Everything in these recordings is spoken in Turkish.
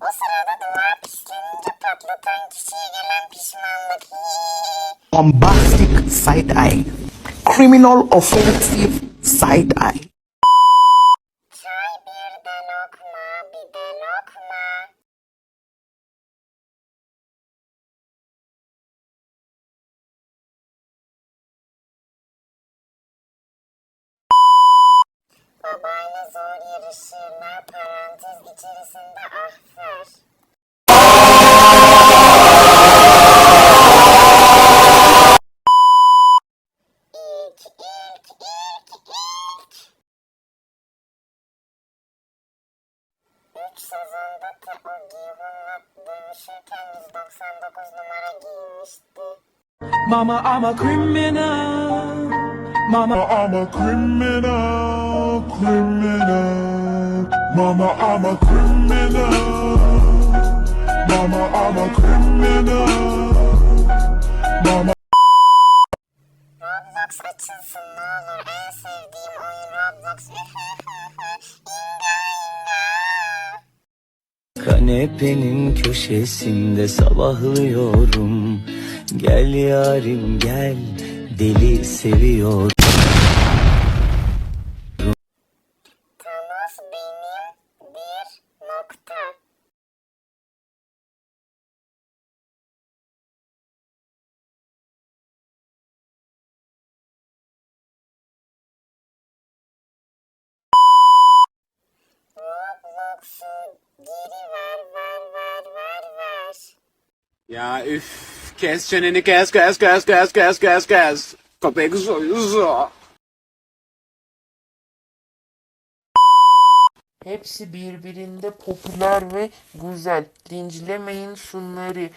O sırada duvar pislenince patlatan kişiye gelen pişmanlık. bombastic side eye, criminal offensive side eye. Çay bir de lokma, bir de lokma. Babayla zor yarışırlar parantez içerisinde ahfer. Üç sezonda Teo Gihun'la dövüşürken 199 numara giymişti. Mama, I'm a criminal. Mama, I'm a criminal, criminal. Mama, I'm a criminal. Mama, I'm a criminal. Mama. Roblox açılsın ne olur en sevdiğim oyun Roblox. Kanepenin köşesinde sabahlıyorum Gel yarim gel deli seviyor Thanos benim bir nokta. Roblox'u geri ver. Ya üf kes çeneni kes kes kes kes kes kes kes. Köpek soyuzu. Hepsi birbirinde popüler ve güzel. Dincilemeyin şunları.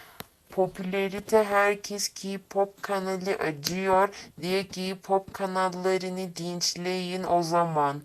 Popülerite herkes K-pop kanalı acıyor diye K-pop kanallarını dinçleyin o zaman.